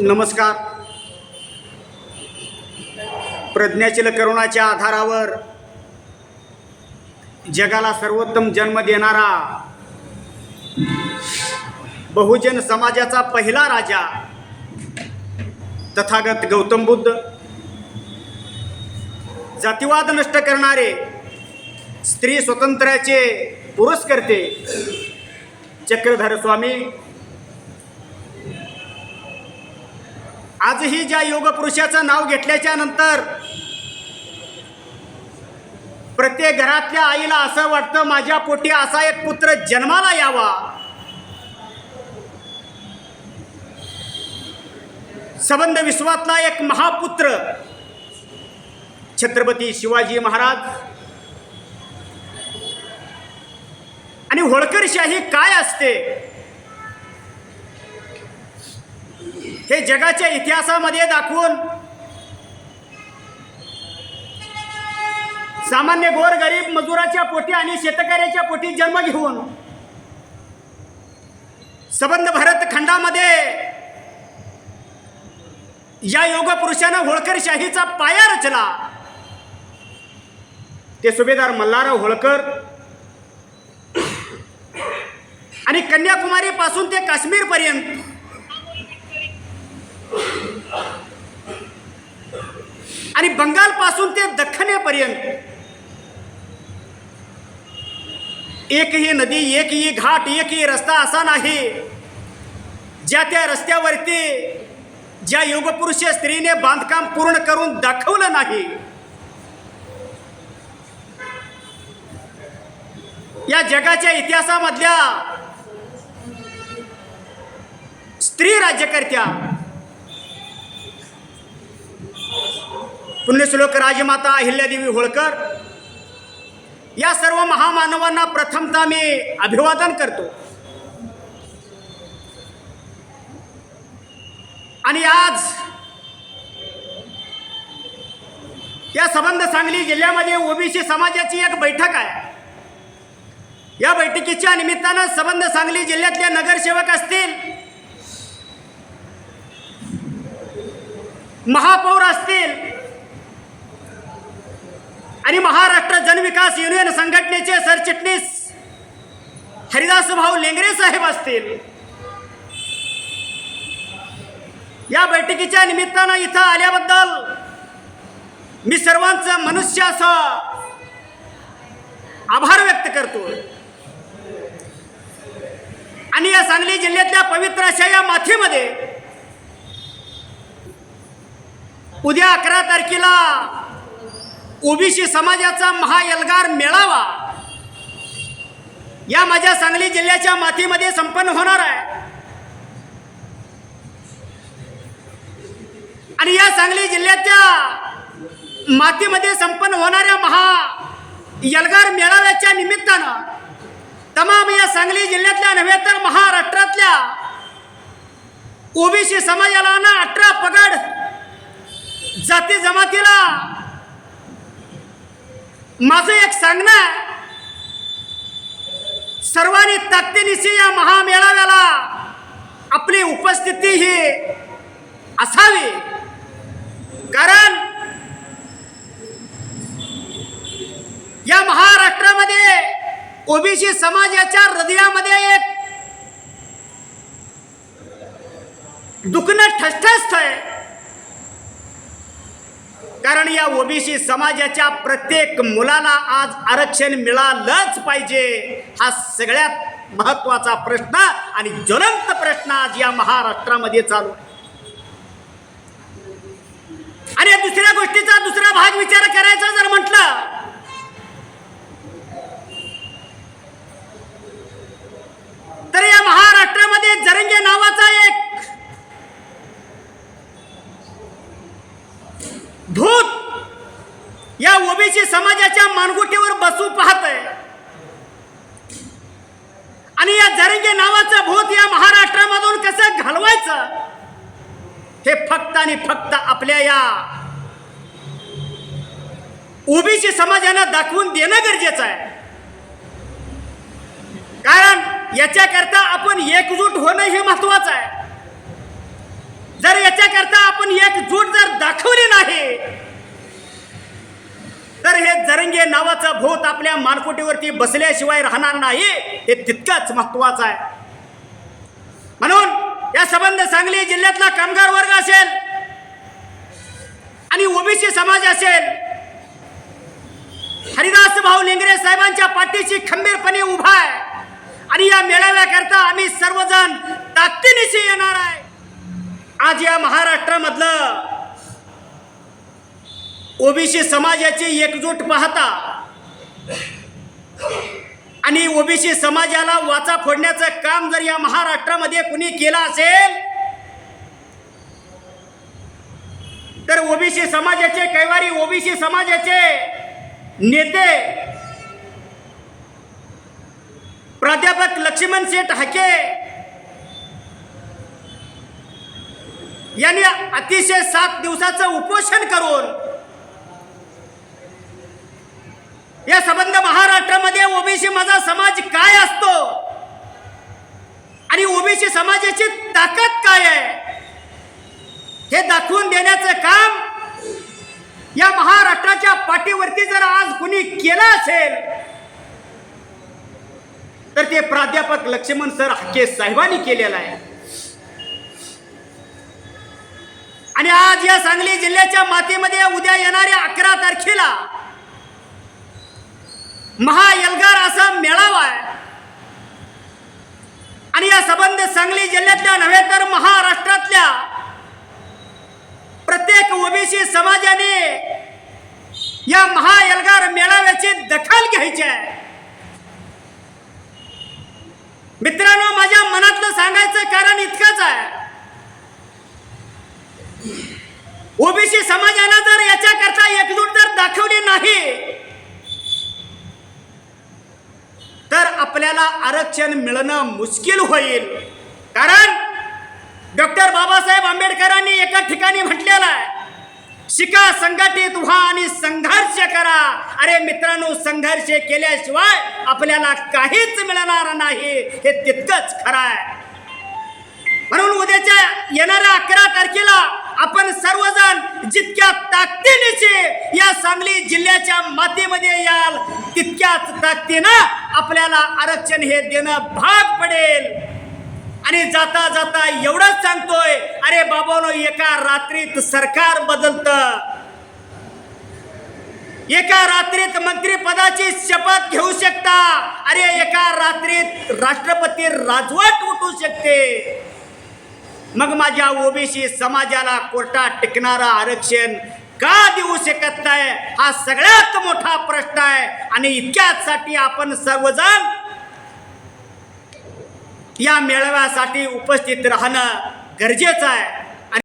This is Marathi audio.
नमस्कार. प्रज्ञाशील करुणाच्या आधारावर जगाला सर्वोत्तम जन्म देणारा बहुजन समाजाचा पहिला राजा तथागत गौतम बुद्ध जातीवाद नष्ट करणारे स्त्री स्वातंत्र्याचे पुरस्कर्ते चक्रधर स्वामी आजही ज्या योगपुरुषाचं नाव घेतल्याच्या नंतर प्रत्येक घरातल्या आईला असं वाटतं माझ्या पोटी असा एक पुत्र जन्माला यावा. संबंध विश्वातला एक महापुत्र छत्रपती शिवाजी महाराज. आणि होळकरशाही काय असते? हे जगाच्या इतिहासामध्ये दाखवून सामान्य गोरगरीब मजुराच्या पोटी आणि शेतकऱ्याच्या पोटी जन्म घेऊन सबंध भारत खंडामध्ये या योग पुरुषानं होळकरशाहीचा पाया रचला. ते सुभेदार मल्हारराव होळकर आणि कन्याकुमारी पासून ते काश्मीर आणि बंगाल पासून ते दख्खनेपर्यंत. एकही नदी एकही घाट एकही रस्ता असा नाही ज्या त्या रस्त्यावरती ज्या योगपुरुष स्त्रीने बांधकाम पूर्ण करून दाखवलं नाही या जगाच्या इतिहासामधल्या स्त्री राज्यकर्त्या पुण्यश्लोक राजमाता अहिल्यादेवी होळकर. या सर्व महामानवांना प्रथमतः मी अभिवादन करतो. आणि आज या संबंध सांगली जिल्ह्यामध्ये ओबीसी समाजाची एक बैठक आहे. या बैठकीच्या निमित्तानं संबंध सांगली जिल्ह्यातले नगरसेवक असतील महापौर असतील आणि महाराष्ट्र जनविकास युनियन संघटनेचे सरचिटणीस हरिदास भाऊ लेंगरे साहेब असतील. या बैठकीच्या निमित्तानं इथं आल्याबद्दल मी सर्वांचं मनुष्यासह आभार व्यक्त करतो आणि या सांगली जिल्ह्यातल्या पवित्र अशा या माथेमध्ये उद्या अकरा तारखेला ओबीसी समाजाचा महाएल्गार मेळावा या माझ्या सांगली जिल्ह्याच्या मातीमध्ये संपन्न होणार आहे. आणि या सांगली जिल्ह्याच्या मातीमध्ये संपन्न होणाऱ्या महा यलगार मेळाव्याच्या निमित्तानं तमाम या सांगली जिल्ह्यातल्या नव्हे तर महाराष्ट्रातल्या ओबीसी समाजाला ना अठरा पगड जाती जमातीला माझं एक सांगणं आहे, सर्वांनी ताकदीनिशी या महामेळाव्याला आपली उपस्थिती ही असावी. कारण या महाराष्ट्रामध्ये ओबीसी समाजाच्या हृदयामध्ये एक दुखणं ठसठसत आहे. कारण या ओबीसी समाजाच्या प्रत्येक मुलाला आज आरक्षण मिळालंच पाहिजे हा सगळ्यात महत्त्वाचा प्रश्न आणि ज्वलंत प्रश्न आज या महाराष्ट्रामध्ये चालू आणि या दुसऱ्या गोष्टीचा दुसरा भाग विचार करायचा जर म्हटलं तर या महाराष्ट्रामध्ये जरंगे नावाचा एक भूत या ओबीसी समाजाच्या मानगुटीवर बसू पाहत आहे आणि या जरंगे नावाचं भूत या महाराष्ट्रामधून कसं घालवायचं? हे फक्त आणि फक्त आपल्या या ओबीसी समाजानं दाखवून देणं गरजेचं आहे. कारण याच्याकरता आपण एकजूट होणं हे महत्वाचं आहे. जर याच्याकरता आपण एकजूट जर दाखवली नाही तर हे जरंगे नावाचा भूत आपल्या मानकोटीवरती बसल्याशिवाय राहणार नाही हे तितकंच महत्वाचं आहे. म्हणून या संबंध सांगली जिल्ह्यातला कामगार वर्ग असेल आणि ओबीसी समाज असेल हरिदास भाऊ लिंगरे साहेबांच्या पाठीशी खंबीरपणे उभा आहे. आणि या मेळाव्याकरता आम्ही सर्वजण ताकदीनिशी येणार आहे. आज या महाराष्ट्रामधलं ओबीसी समाजाची एकजूट पाहता आणि ओबीसी समाजाला वाचा फोडण्याचं काम जर या महाराष्ट्रामध्ये कुणी केलं असेल तर ओबीसी समाजाचे कैवारी ओबीसी समाजाचे नेते प्राध्यापक लक्ष्मण शेठ हाके यांनी अतिशय सात दिवसाचं उपोषण करून या संबंध महाराष्ट्रामध्ये ओबीसी माझा समाज काय असतो? आणि ओबीसी समाजाची ताकद काय आहे? हे दाखवून देण्याचं काम या महाराष्ट्राच्या पाठीवरती जर आज कुणी केलं असेल तर ते प्राध्यापक लक्ष्मण सर हके साहेबांनी केलेलं आहे. आणि आज या सांगली जिल्ह्याच्या मातीमध्ये उद्या येणाऱ्या अकरा तारखेला महायलगार असा मेळावा आहे. आणि या संबंध सांगली जिल्ह्यातल्या नव्हे तर महाराष्ट्रातल्या प्रत्येक ओबीसी समाजाने या महायलगार मेळाव्याची दखल घ्यायची आहे. मित्रांनो माझ्या मनातलं सांगायचं कारण इतकंच आहे ओबीसी समाजानं जर याच्याकरता एकजूट जर दाखवली नाही तर आपल्याला आरक्षण मिळणं मुश्किल होईल. कारण डॉक्टर बाबासाहेब आंबेडकरांनी एका ठिकाणी म्हटलेलं आहे शिका संघटित व्हा आणि संघर्ष करा. अरे मित्रांनो संघर्ष केल्याशिवाय आपल्याला काहीच मिळणार नाही. हे तितकंच खरं आहे. म्हणून उद्याच्या येणाऱ्या अकरा जितक्या ताकदीनेचे या सांगली जिल्ह्याच्या मातीमध्ये याल तितक्याच ताकदीनं आपल्याला आरक्षण हे देणं भाग पडेल. आणि जाता जाता एवढंच सांगतोय अरे बाबानो एका रात्रीत सरकार बदलतं. एका रात्रीत मंत्रिपदाची शपथ घेऊ शकता. अरे एका रात्रीत राष्ट्रपती राजवट उठू शकते. मग माझ्या ओबीसी समाजाला कोर्टात टिकणारं आरक्षण का देऊ शकत नाही? हा सगळ्यात मोठा प्रश्न आहे. आणि इतक्यासाठी आपण सर्वजण या मेळाव्यासाठी उपस्थित राहणं गरजेचं आहे.